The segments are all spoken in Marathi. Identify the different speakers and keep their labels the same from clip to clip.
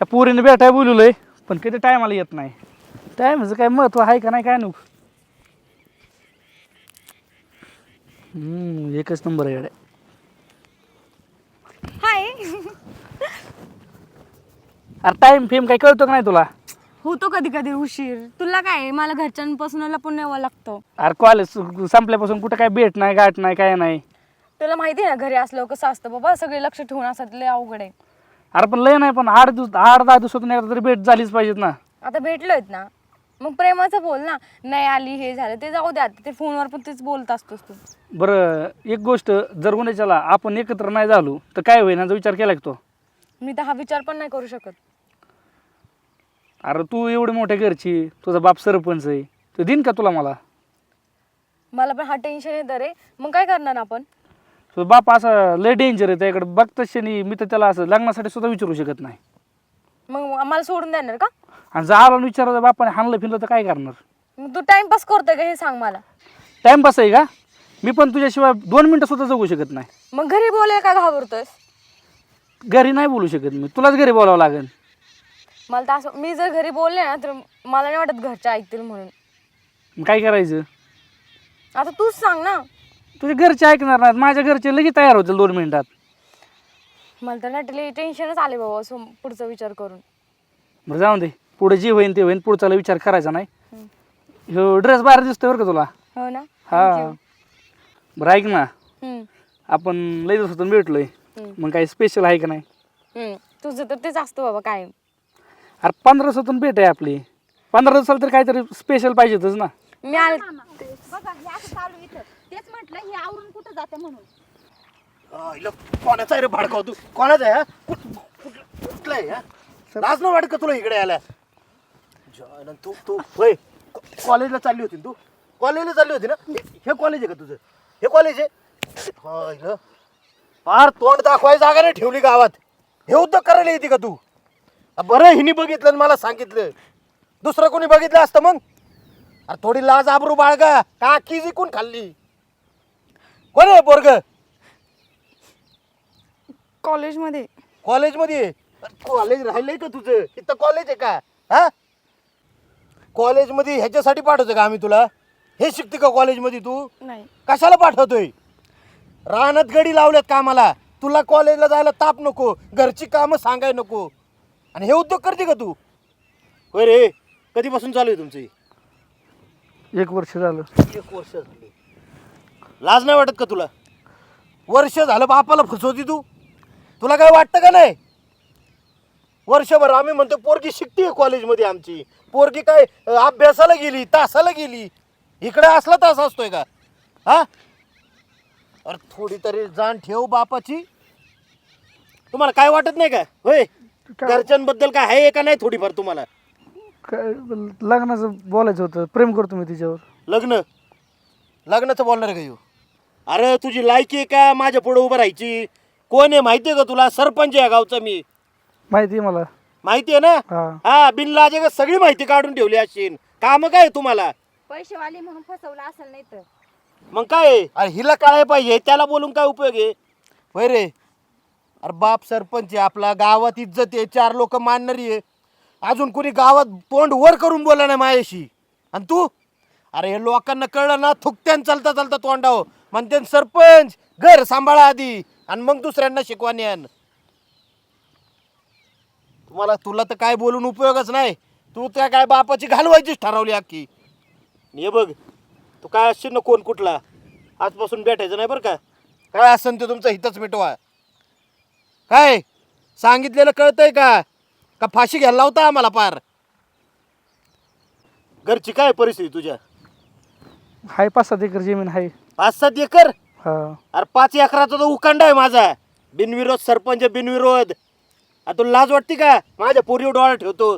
Speaker 1: त्या पोरीने भेटाय बोलवलंय पण कधी टायमाला येत नाही. टायमाचं काय महत्त्व आहे का नाही काय नको हम्म, एकच नंबर आहे गड्या.
Speaker 2: हाय.
Speaker 1: अरे टाइम फेम काय कळतो का नाही तुला?
Speaker 2: होतो कधी कधी उशीर. तुला काय मला घरच्यांपासून लपून न्यावं लागतं.
Speaker 1: अरे कॉलेज संपल्यापासून कुठं काय भेट नाही गाठ नाही काय नाही.
Speaker 2: तुला माहिती आहे ना घरी असलं कसं असतं बाबा सगळे लक्ष ठेवून असतात लय अवघड आहे.
Speaker 1: अरे पण लय नाही पण आठ दिवस आठ दहा दिवसातून एकदा तरी भेट झालीच पाहिजेत ना.
Speaker 2: आता भेटलोयत ना. मग प्रेमाचं बोल ना. नाही आली हे झालं ते जाऊ द्या. ते फोनवर पण तेच बोलत असतोस तू.
Speaker 1: बरं एक गोष्ट जर उन्हाच्याला आपण एकत्र नाही झालो तर काय होईल? याचा विचार केला का तो?
Speaker 2: मी तर हा विचार पण नाही करू शकत.
Speaker 1: अरे तू एवढी मोठ्या घरची तुझा बाप सरपंच आहे. तो दिन का तुला मला?
Speaker 2: मला पण हा टेन्शन येतं रे. मग काय करणार आपण?
Speaker 1: तुझा बाप असा लय डेंजर आहे त्याकडे बघताच क्षणी मी तर त्याला असं लग्नासाठी सुद्धा विचारू शकत नाही.
Speaker 2: मग आम्हाला सोडून देणार का?
Speaker 1: आणि जर आला विचारलं बापाने हाणलं फिरलं तर काय करणार?
Speaker 2: मग तू टाइमपास करतोय का हे सांग मला?
Speaker 1: टाइमपास आहे का? मी पण तुझ्याशिवाय दोन मिनटं सुद्धा जगू शकत नाही.
Speaker 2: मग घरी बोलायला का घाबरतोयस?
Speaker 1: घरी नाही बोलू शकत मी. तुलाच घरी बोलावं लागेल.
Speaker 2: मला तर असं मी जर घरी बोलले ना तर मला नाही वाटत घरचे ऐकतील म्हणून.
Speaker 1: मग काय करायचं?
Speaker 2: आता तूच सांग ना.
Speaker 1: तुझे घरचे ऐकणार नाहीत. माझ्या घरचे लगेच तयार होतील दोन मिनिटात.
Speaker 2: मला तर नटली टेन्शनच आले बाबा असं पुढचा विचार करून.
Speaker 1: बरं जाऊन दे. पुढे जे होईन ते होईन. पुढचाला विचार करायचा नाही. ह्यो ड्रेस बाहेर दिसतोय बरं का तुला?
Speaker 2: हो ना.
Speaker 1: हा. बरं ऐक ना.
Speaker 2: हम्म,
Speaker 1: आपण लई दिवसातून भेटलोय.
Speaker 2: हम्म,
Speaker 1: मग काही स्पेशल आहे का नाही?
Speaker 2: हम्म. तुझं तर तेच असतं बाबा काय
Speaker 1: अरे पंधरा दिवसातून भेट आहे आपली. पंधरा दिवसाला तर काहीतरी स्पेशल पाहिजेतच ना.
Speaker 2: मी आले
Speaker 3: बघा हे असं चालू इथं तेच म्हटलं हे आवरून कुठं जाते म्हणून?
Speaker 4: कोणाचा आहे रे भाडकाव तू कोणाचा आहे हा? कुठ- कुठ- कुठला आहे हा? लाज नाही वाटत का तुला इकडे जायला तू तू होय को- कॉलेजला चालली होती ना तू? कॉलेजला चालली होती ना? हे- हे कॉलेज आहे का तुझं? हे कॉलेज आहे? हा, इला. फार तोंड दाखवायची जागा नाही ठेवली गावात. हे उद्योग करायला येते का तू? आ, बरं हिनी बघितलं आणि मला सांगितलं. दुसरं कोणी बघितलं असतं मग? अरे थोडी लाज आबरू बाळगा. का अख्खी जिकून खाल्ली. कोण आहे पोरग?
Speaker 2: कॉलेजमध्ये.
Speaker 4: कॉलेजमध्ये? कॉलेज राहिलंय का तुझं? इथं कॉलेज आहे का? हा? कॉलेजमध्ये ह्याच्यासाठी पाठवतो का आम्ही तुला? हे शिकते का कॉलेजमध्ये तू?
Speaker 2: नाही.
Speaker 4: कशाला पाठवतोय? रानात गडी लावल्यात कामाला तुला कॉलेजला जायला ताप नको घरची कामं सांगाय नको. आणि हे उद्योग करते का तू? होय रे कधीपासून चालू आहे तुमची
Speaker 1: एक वर्ष झालं.
Speaker 4: एक वर्ष झाली. लाज नाही वाटत का तुला? वर्ष झालं बापाला फसवती तू. तुला काय वाटतं का नाही? वर्षभर आम्ही म्हणतो पोरगी शिकते कॉलेजमध्ये आमची. पोरगी काय अभ्यासाला गेली तासाला गेली. इकडे असला तास असतोय का? हा? अरे थोडी तरी जाण ठेव बापाची. तुम्हाला काय वाटत नाही का? होय? घरच्यांबद्दल काय आहे का नाही थोडीफार तुम्हाला?
Speaker 1: काय लग्नाचं बोलायचं होतं. प्रेम करतो मी तिच्यावर.
Speaker 4: लग्न? लग्नाचं बोलणार का येऊ अरे तुझी लायकी आहे का? माझ्या पुढे उभं राहायची. कोण आहे माहिती आहे का तुला? सरपंच आहे गावचा मी.
Speaker 1: माहिती आहे मला.
Speaker 4: माहिती आहे ना?
Speaker 1: हा.
Speaker 4: हा बिनलाजे सगळी माहिती काढून ठेवली असेल काम काय आहे तुम्हाला?
Speaker 3: पैसेवाले म्हणून फसवलं असेल नाही तर.
Speaker 4: मग काय आहे? अरे हिला काय पाहिजे. त्याला बोलून काय उपयोग आहे? होय रे. अरे बाप सरपंच आहे. आपला गावात इज्जत आहे. चार लोक मानणारी आहे. अजून कोणी गावात तोंड वर करून बोला ना माझ्याशी आणि तू? अरे हे लोकांना कळलं ना थुकत्यान चालता चालता तोंडाव म्हणते सरपंच घर सांभाळा आधी आणि मग दुसऱ्यांना शिकवा आण. तुम्हाला तुला तर काय बोलून उपयोगच नाही. तू त्या काय बापाची घालवायचीच ठरवली अख्खी. हे बघ तू काय असशील ना कोण कुठला? आजपासून भेटायचं नाही बरं का? काय असेल ते तुमचं? हितच मिटवा. काय? सांगितलेलं कळतंय का? का फाशी घ्यायला लावता आम्हाला पार? घरची काय परिस्थिती तुझ्या?
Speaker 1: हाय पाच सात एकर जमीन आहे
Speaker 4: पाच सात एकर?
Speaker 1: हा.
Speaker 4: अरे पाच एकराचा तो उकांडा आहे माझा. बिनविरोध सरपंच बिनविरोध. आता तुला लाज वाटते का? माझ्या पोरीवर डोळा ठेवतो.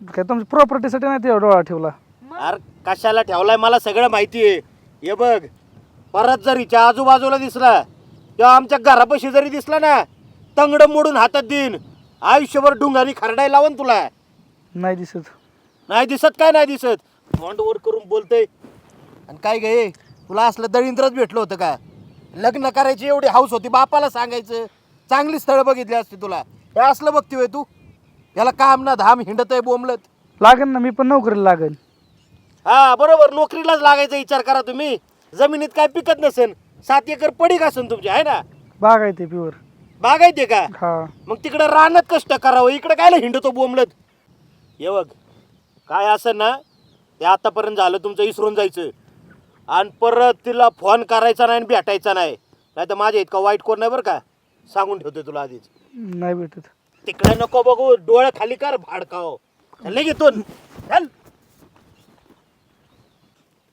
Speaker 1: काय तुमच्या प्रॉपर्टीसाठी नाही ते डोळा ठेवला?
Speaker 4: अरे कशाला ठेवलाय मला सगळं माहिती आहे. हे बघ परत जर हिच्या आजूबाजूला दिसला किंवा आमच्या घरापाशी जरी दिसला ना तंगड मोडून हातात देईन. आयुष्यभर डुंगारी खरडाय लावून तुला.
Speaker 1: नाही दिसत.
Speaker 4: नाही दिसत काय नाही दिसत? तोंड वर करून बोलतय. आणि काय गे तुला असलं दळिंद्रच भेटलं होतं का? लग्न करायची एवढी हाऊस होती बापाला सांगायचं. चांगली स्थळं बघितली असती तुला. हे असलं बघती होय तू? याला काम ना धाम हिंडत आहे बोंबलत.
Speaker 1: लागेल ना मी पण नोकरीला लागेल
Speaker 4: हा बरोबर. नोकरीलाच लागायचा विचार करा तुम्ही. जमिनीत काय पिकत नसेल सात एकर पडीक असेल तुमची आहे ना?
Speaker 1: बाग आहे ते प्युअर.
Speaker 4: बागायते का?
Speaker 1: हा.
Speaker 4: मग तिकडे रानात कष्ट करावं. इकडे काय हिंडतो बोंबलत? ये बघ काय असं ना ते आतापर्यंत झालं तुमचं इसरून जायचं. आणि परत तिला फोन करायचा नाही आणि भेटायचा नाही. नाही तर माझ्या इतका वाईट कोण नाही बरं का? सांगून ठेवतोय तुला आधीच.
Speaker 1: नाही भेटत.
Speaker 4: तिकडे नको बघू डोळे खाली कर भाडकाव चालले घेतो चल.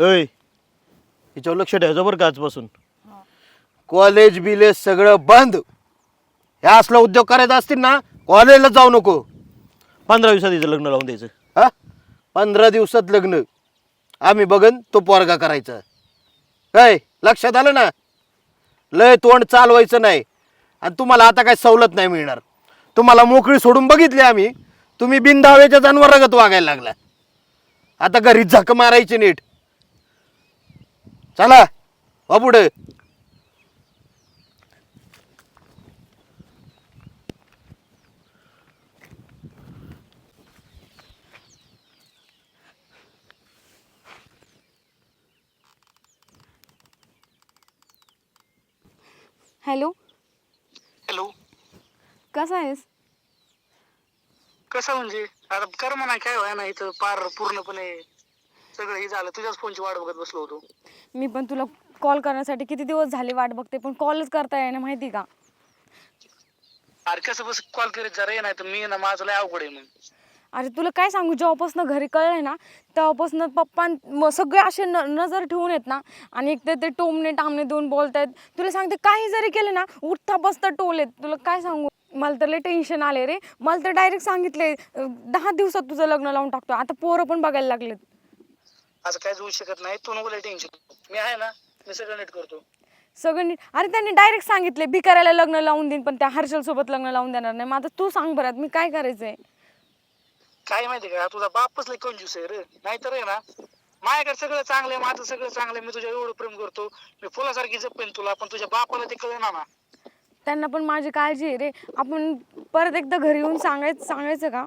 Speaker 4: ऐ हिच्यावर लक्ष ठेवायचं बरं का आजपासून? कॉलेज बिलेज सगळं बंद. हे असला उद्योग करायचा असतील ना कॉलेजला जाऊ नको. पंधरा दिवसात हिचं लग्न लावून द्यायचं. हा? पंधरा दिवसात लग्न. आम्ही बघन तो पोरगा करायचा. काय लक्षात आलं ना? लय तोंड चालवायचं नाही. आणि तुम्हाला आता काय सवलत नाही मिळणार. तुम्हाला मोकळी सोडून बघितली आम्ही. तुम्ही बिनधावेच्या जनावरागत वागायला लागला. आता घरी झक मारायची नीट. चला वा पुढे.
Speaker 2: हॅलो.
Speaker 5: हॅलो.
Speaker 2: कसा आहेस?
Speaker 5: कसं म्हणजे? आता कर म्हणा काय व्हाय ना इथं पार पूर्णपणे सगळं हे झालं. तुझ्याच फोनची वाट बघत बसलो होतो.
Speaker 2: मी पण तुला कॉल करण्यासाठी किती दिवस झाले वाट बघते पण कॉलच करता येईना माहिती का?
Speaker 5: अरे कसं बस कॉल करीत जरा ये नाही तर मी ना माझं लय अवघड आहे मग.
Speaker 2: अरे तुला काय सांगू जेव्हापासून घरी कळलंय ना तेव्हापासून पप्पा सगळे असे न नजर ठेवून येत ना आणि एक तर ते टोमणे टामणे देऊन बोलतायत तुला सांगते काही जरी केलं ना उठता बसता टोल येत. तुला काय सांगू? मला तर लय टेन्शन आले रे. मला तर डायरेक्ट सांगितले दहा दिवसात तुझं लग्न लावून टाकतो आता पोरं पण बघायला लागलेत.
Speaker 5: असं काहीच होऊ शकत नाही. तू नको टेन्शन मी आहे ना मी सगळं नीट करतो.
Speaker 2: सगळं नीट. अरे त्यांनी डायरेक्ट सांगितले भिकाऱ्याला लग्न लावून देईन पण त्या हर्षल सोबत लग्न लावून देणार नाही. मग आता तू सांग बरं मी काय करायचंय?
Speaker 5: काय माहिती का? तुझा बापच लय कंजूस आहे रे? नाहीतर आहे ना माझ्याकडे सगळं चांगलं आहे माझं सगळं चांगलं आहे मी तुझ्या एवढं प्रेम करतो मी फुलासारखी जपेन तुला पण तुझ्या बापाला ते कळेना ना.
Speaker 2: त्यांना पण माझी काळजी आहे रे. आपण परत एकदा घरी येऊन सांगायचं सांगायचं का?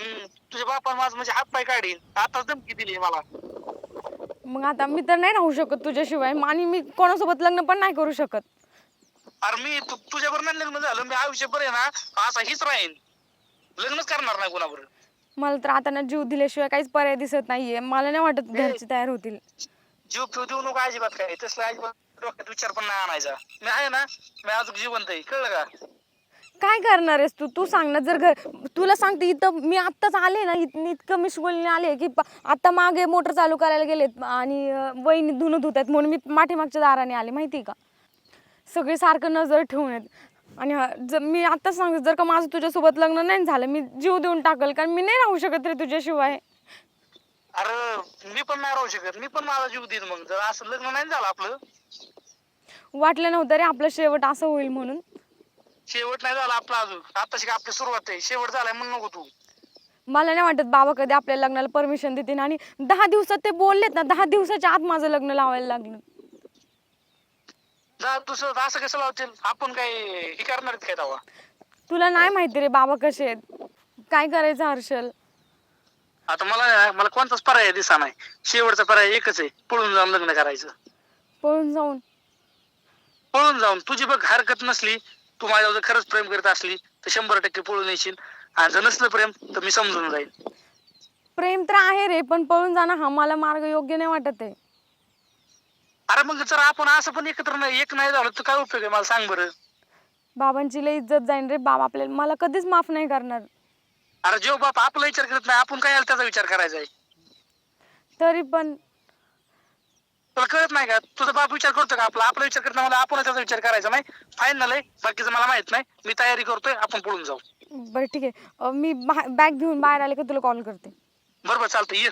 Speaker 5: हम्म तुझ्या बापाने माझं म्हणजे हात पाय काढीन. आताच धमकी दिली मला.
Speaker 2: मग आता मी तर नाही राहू शकत तुझ्याशिवाय. आणि मी कोणासोबत लग्न पण नाही करू शकत.
Speaker 5: अरे मी तु- तुझ्याबरोबर नाही लग्न झालं मी आयुष्यभर आहे ना असा हीच राहीन. लग्नच करणार नाही कोणाबरोबर.
Speaker 2: मला तर आता ना जीव दिल्याशिवाय काहीच पर्याय दिसत नाहीये. मला नाही वाटत घरचे तयार होतील.
Speaker 5: जीव फिव देऊ नको अजिबात काय तसलं अजिबात डोक्यात विचार पण नाही आणायचा. मी आहे ना मी अजून जिवंत आहे. कळलं का?
Speaker 2: काय करणार आहेस तू? तू सांग ना जर घर तुला सांगते इथं मी आत्ताच आले ना इत इतकं मिशगुलने आले की प- आता मागे मोटर चालू करायला गेलेत आणि अं, वहिनी धुणं धुत आहेत म्हणून मी पाठीमागच्या दाराने आले. माहिती आहे का? सगळे सारखं नजर ठेवून आहेत. आणि हा- जर मी आत्ताच सांगते जर का माझं तुझ्यासोबत लग्न नाही झालं मी जीव देऊन टाकल कारण मी नाही राहू शकत रे तुझ्याशिवाय.
Speaker 5: अरे मी पण नाही राहू शकत मी पण माझा जीव देईन मग जर असं लग्न नाही झालं आपलं.
Speaker 2: वाटलं नव्हतं रे आपलं शेवट असं होईल म्हणून.
Speaker 5: शेवट नाही झाला आपला अजून आताशी आपली सुरुवात आहे शेवट झालाय म्हणून नको तू.
Speaker 2: मला नाही वाटत बाबा कधी आपल्या लग्नाला परमिशन देतील आणि दहा दिवसात ते बोललेत ना दहा दिवसाच्या आत माझं लग्न लावायला लागलं.
Speaker 5: जा दुसरं असं कसं लावतील? आपण काय हे करणार आहेत काय तेव्हा?
Speaker 2: तुला नाही माहिती रे बाबा कसे आहेत. काय करायचं हर्षल?
Speaker 5: आता मला मला कोणताच पर्याय दिसा नाही. शेवटचा पर्याय एकच आहे पळून जाऊन लग्न करायचं.
Speaker 2: पळून जाऊन?
Speaker 5: पळून जाऊन. तुझी बघ हरकत नसली तू माझ्यावर जर खरंच प्रेम करत असली तर शंभर टक्के पळून येशील. आणि जर नसलं प्रेम तर मी समजून जाईल
Speaker 2: प्रेम तर आहे रे पण पळून जाणं हा मला मार्ग योग्य नाही वाटत आहे.
Speaker 5: अरे मग जर आपण असं पण एकत्र नाही एक नाही झालं तर काय उपयोग आहे? मला सांग बरं.
Speaker 2: बाबांची लई इज्जत जाईन रे बाबा आपल्याला. मला कधीच माफ नाही करणार.
Speaker 5: अरे जेव्हा बाप आपला विचार करत नाही आपण काय याला त्याचा विचार करायचा आहे?
Speaker 2: तरी पण
Speaker 5: तुला कळत नाही का? तुझा बाप विचार करतो का आपला? आपला विचार करत नाही मला आपण त्याचा विचार करायचा नाही. फायनल आहे बाकीचं मला माहीत नाही. मी तयारी करतोय आपण पळून जाऊ.
Speaker 2: बरं ठीक आहे. अं, मी बॅग घेऊन बाहेर आले की तुला कॉल करते.
Speaker 5: बरोबर चालतं ये.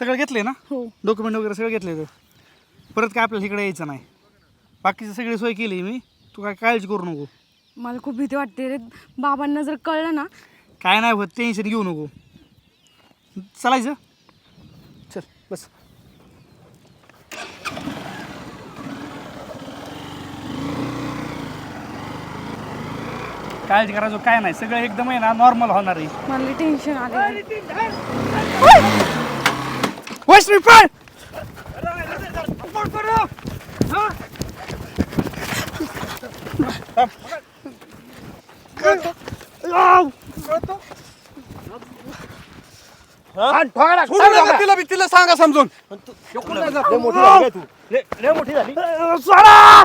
Speaker 1: सगळं घेतले ना?
Speaker 2: हो.
Speaker 1: डॉक्युमेंट वगैरे सगळं घेतले तर परत काय आपल्याला इकडे यायचं नाही. बाकीची सगळी सोय केली मी. तू काय काळजी करू नको.
Speaker 2: मला खूप भीती वाटते रे. बाबांना जर कळलं ना?
Speaker 1: काय नाही होत टेन्शन घेऊ नको. चालायचं चल बस. काळजी करायचं काय नाही. सगळं एकदम आहे ना नॉर्मल होणार आहे.
Speaker 2: मला टेन्शन आले
Speaker 4: ठोकायला.
Speaker 6: तिला बी तिला सांगा समजून.
Speaker 1: सोडा!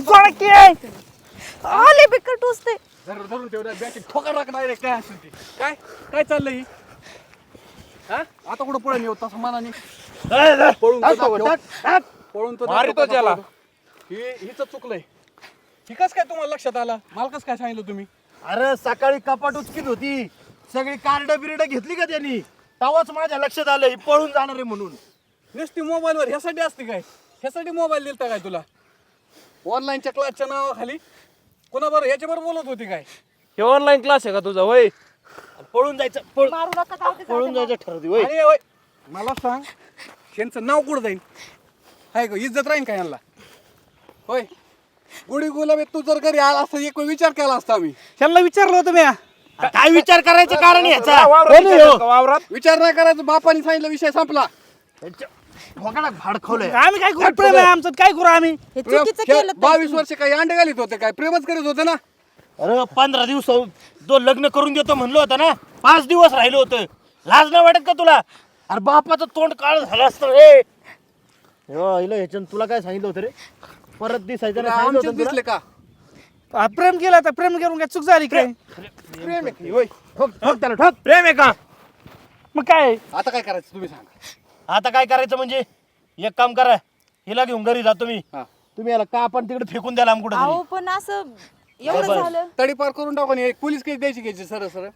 Speaker 1: सोडा की!
Speaker 2: आले बिकट
Speaker 6: बॅटरी ठोका टाकणार काय काय? चाललंय आता कुठं पळून येऊ तसं मनाने पळून दाखव.
Speaker 4: टाक.
Speaker 6: पळून दाखव. कसं पळतो. ही हिच चुकलंय. ही कस काय तुम्हाला लक्षात आलं? मला कसं काय सांगितलं तुम्ही?
Speaker 4: अरे सकाळी कपाट उचकीत होती. सगळी कार्ड बिर्ड घेतली का त्यांनी? तेव्हाच माझ्या लक्षात आलं ही पळून जाणार आहे म्हणून.
Speaker 6: नुसती मोबाईलवर ह्यासाठी असते काय? ह्यासाठी मोबाईल दिलता काय तुला? ऑनलाईनच्या क्लासच्या नावाखाली? कोणाबरोबर? ह्याच्याबरोबर बोलत होती काय?
Speaker 7: हे ऑनलाईन क्लास आहे का तुझा?
Speaker 4: आणि पळून जायचं पळ-
Speaker 3: मारू नका जाऊ दे, जाऊ
Speaker 4: पळून. जायचं ठरवते होय.
Speaker 6: अरे मला सांग ह्यांचं नाव कुठं जाईल हाय का इज्जत राहीन का यांना? होय. गुढी गुलाबी तू जर घरी आला असता एक वेळ विचार केला असता आम्ही.
Speaker 1: त्यांना विचारलं होतं मी.
Speaker 4: काय विचार करायचं कारण याचा?
Speaker 7: वावरात
Speaker 4: कोण आहे
Speaker 7: विचारलं
Speaker 4: ह्यो?
Speaker 7: का वावरात?
Speaker 6: विचार नाही करायचं बापाने सांगितलं विषय संपला.
Speaker 4: भाडखवलंय
Speaker 1: आम्ही काय करू? प्रेम आहे आमचं काय करू आम्ही?
Speaker 3: हे चुकीचं केलं
Speaker 6: बावीस वर्ष काही अंडे घालीत होते काय? प्रेमच करीत होते ना?
Speaker 4: अरे पंधरा दिवस तो लग्न करून देतो म्हणलं होतं ना पाच दिवस राहिलं होतं. लाज नाही वाटत का तुला? अरे बापाचं तोंड काळ झालं असतं रे. ह्याच्यानं तुला काय सांगितलं होतं रे? परत दिसायचं नाही सांगितलं
Speaker 6: आमचेच
Speaker 4: होतं ना
Speaker 6: दिसले का?
Speaker 1: हा, प्रेम केलं तर प्रेम करून काय चूक झाली काय
Speaker 6: प्रेम आहे की, होय.
Speaker 4: तुला? ठोक ठोक त्याला ठोक. प्रेम आहे का?
Speaker 1: मग काय?
Speaker 6: आता काय करायचं तुम्ही सांगा.
Speaker 4: आता काय करायचं म्हणजे? एक काम करा हिला घेऊन घरी जातो मी
Speaker 6: हा.
Speaker 4: तुम्ही याला का आपण तिकडे फेकून द्याला आम कुठं
Speaker 3: अहो पण असं एवढं. झालं.
Speaker 6: तडी पार करून टाकू आणि एक पोलीस केस द्यायची घ्यायची सरळ सरळ.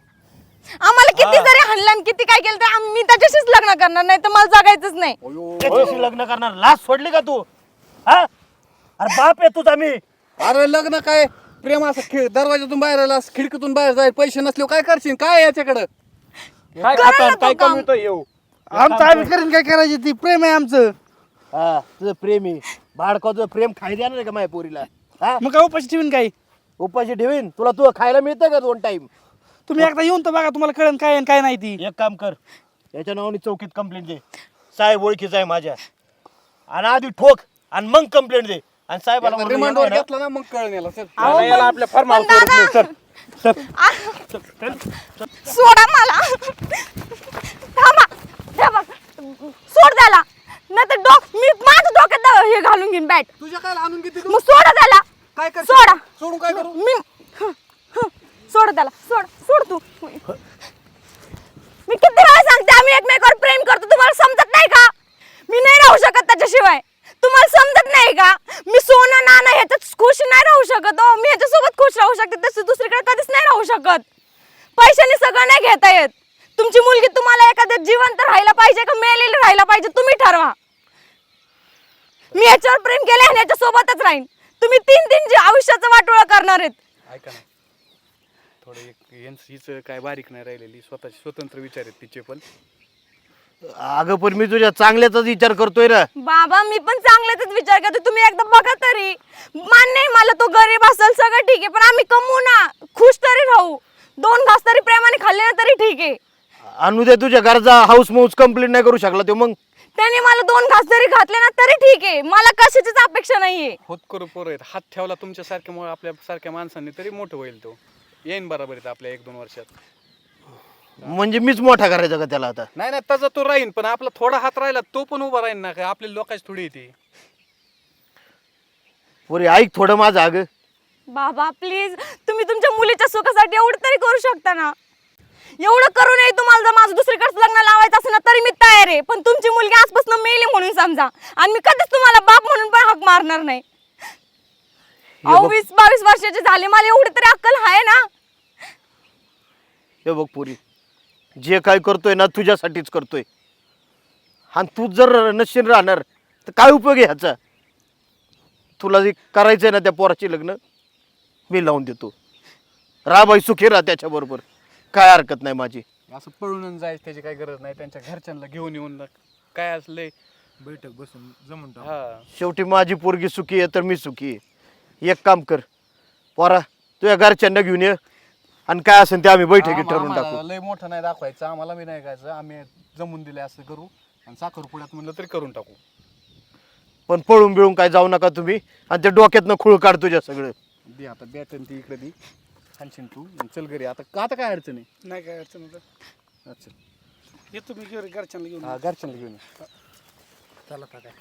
Speaker 2: आम्हाला किती जरी हाणलं आणि किती काय केलं तर आम्ही त्याच्याशीच लग्न करणार नाही तर मला जगायचंच नाही.
Speaker 6: अयो.
Speaker 4: त्याच्याशी लग्न करणार. लाज सोडली का तू? हा? अरे बाप आहे तुझा मी
Speaker 6: अरे लग्न काय? प्रेम असं खिड दरवाजातून बाहेर आला असं खिडकीतून बाहेर जाईल पैसे नसले काय करशील? काय आहे याच्याकडं?
Speaker 7: काय
Speaker 2: करा ना तो
Speaker 7: काय
Speaker 2: काम.
Speaker 7: येऊ.
Speaker 1: आमचं आम्ही करीन काय करायची ती? प्रेम आहे आमचं.
Speaker 4: हा तुझं प्रेम आहे. भाडका तुझं प्रेम खाय देणार आहे का माझ्या पोरीला? हा?
Speaker 1: मग काय उपाशी ठेवीन काय
Speaker 4: उपाशी ठेवीन. तुला तू खायला मिळतं का दोन टाइम
Speaker 1: तुम्ही एकदा येऊन तर बघा तुम्हाला कळेल काय आहे आणि काय नाही ती.
Speaker 4: एक काम कर. याच्या नावाने चौकीत कंप्लेंट दे. साहेब ओळखीचा आहे माझ्या. आणि आधी ठोक आणि मग कंप्लेंट दे. आणि साहेबाला
Speaker 6: रिमांडवर
Speaker 4: येणार ना?
Speaker 6: घेतला ना मग कळण याला. सर
Speaker 2: अहो,
Speaker 7: याला
Speaker 2: पण-
Speaker 7: आपल्या
Speaker 2: पण दादा, आ- सोडा मला. थांबा बघ. सोड त्याला. नाही तर डोक मी माझ्या डोक्यात हे घालून घेईन बॅट.
Speaker 6: तुझ्या काय आणून घेते तू?
Speaker 2: मग सोडा त्याला.
Speaker 6: काय कर
Speaker 2: सोडा.
Speaker 6: सोडून काय करू?
Speaker 2: मी हं, हं. सोड त्याला. सोड. सोड तू. मी किती वेळा सांगते आम्ही एकमेकावर प्रेम करतो. तुम्हाला समजत नाही का? मी नाही राहू शकत त्याच्याशिवाय. तुम्हाला समजत नाही का? मी सोनं नाणं ह्याच्यात खुश नाही राहू शकत हो. मी ह्याच्यासोबत खुश राहू शकते तसं दुसरीकडे कधीच नाही राहू शकत. पैशाने सगळं नाही घेता येत. तुमची मुलगी तुम्हाला एखाद्या जिवंत राहायला पाहिजे का मेलेली राहायला पाहिजे तुम्ही ठरवा. मी ह्याच्यावर प्रेम केले आणि ह्याच्यासोबतच राहीन. तुम्ही तीन तीन जे आयुष्याचं वाटोळं करणार आहेत.
Speaker 6: ऐका ना. थोडं एक यांचं हिचं काय बारीक नाही राहिलेली. स्वतःचे स्वतंत्र विचार आहेत तिचे पण.
Speaker 4: अगं पण मी तुझ्या चांगल्याचाच विचार करतोय ना.
Speaker 2: बाबा मी पण चांगल्याच विचार करते. तुम्ही एकदा बघा तरी. मान्य आहे मला तो गरीब असेल सगळं ठीक आहे पण आम्ही कमवू ना. खुश तरी राहू. दोन घास तरी प्रेमाने खाल्ले ना तरी ठीक आहे.
Speaker 4: आणि उद्या तुझ्या घरचा हाऊस माऊस कंप्लीट नाही करू शकला तो मग.
Speaker 2: त्याने मला दोन घास जरी घातले ना तरी ठीक आहे. मला कशाचीच अपेक्षा नाहीये.
Speaker 6: होत करू पोरं आहेत. हात ठेवला तुमच्या सारख्या आपल्या सारख्या माणसांनी तरी मोठं होईल तो. येईन बरोबर आहेत आपल्या एक दोन वर्षात.
Speaker 4: म्हणजे मीच मोठा करायचा का त्याला आता?
Speaker 6: नाही नाही त्याचा तो राहीन पण आपला थोडा हात राहिला तो पण उभा राहीन ना काय आपल्या लोकांची थोडी येते
Speaker 4: पुरे ऐक थोडं माझं अगं
Speaker 2: बाबा प्लीज तुम्ही तुमच्या मुलीच्या सुखासाठी एवढं तरी करू शकता ना? एवढं करूनही तुम्हाला जर माझं दुसरीकडे लग्न लावायचं असेल ना तरी मी तयार आहे. पण तुमची मुलगी आजपासून मेली म्हणून समजा. आणि मी कधीच तुम्हाला बाप म्हणून पण हक मारणार नाही. अहो
Speaker 4: बघ.
Speaker 2: वीस बावीस वर्षाचे झाले. मला एवढी तरी अक्कल आहे ना?
Speaker 4: हे बघ पुरी. जे काय करतोय ना तुझ्यासाठीच करतोय. आणि तू जर नशीन राहणार तर काय उपयोग आहे ह्याचा? तुला जे करायचंय ना त्या पोराची लग्न मी लावून देतो. राबाई सुखी राहा त्याच्याबरोबर. काय हरकत नाही माझी.
Speaker 6: असं पळून जायचं त्याची काही गरज नाही. त्यांच्या घरच्यांना घेऊन येऊन
Speaker 7: काय असले
Speaker 6: बैठक बसून जमून टाकू.
Speaker 7: हा.
Speaker 4: शेवटी माझी पोरगी सुखी आहे तर मी सुखी आहे. एक काम कर पोरा तुझ्या घरच्यांना घेऊन ये आणि काय असेल ते आम्ही बैठकीत
Speaker 6: आम्हा-
Speaker 4: ठरवून
Speaker 6: आम्हाला
Speaker 4: टाकू.
Speaker 6: लय मोठं नाही दाखवायचं. आम्हाला बी नाही करायचं आम्ही जमून दिले असं करू आणि साखरपुड्यात म्हणलं तरी करून टाकू.
Speaker 4: पण पळून बिळून काय जाऊ नका तुम्ही. आणि त्या डोक्यातनं खुळ काढ तुझ्या सगळं.
Speaker 6: दे आता बॅटन ती इकडे दी. खानशीन तू आणि चल घरी. आता का आता काय अडचण आहे?
Speaker 1: नाही काय अडचण
Speaker 6: अच्छा.
Speaker 1: येतो मी घरी घरच्यांना घेऊन
Speaker 6: हा घरच्यांना घेऊन ये.
Speaker 1: चला आता काय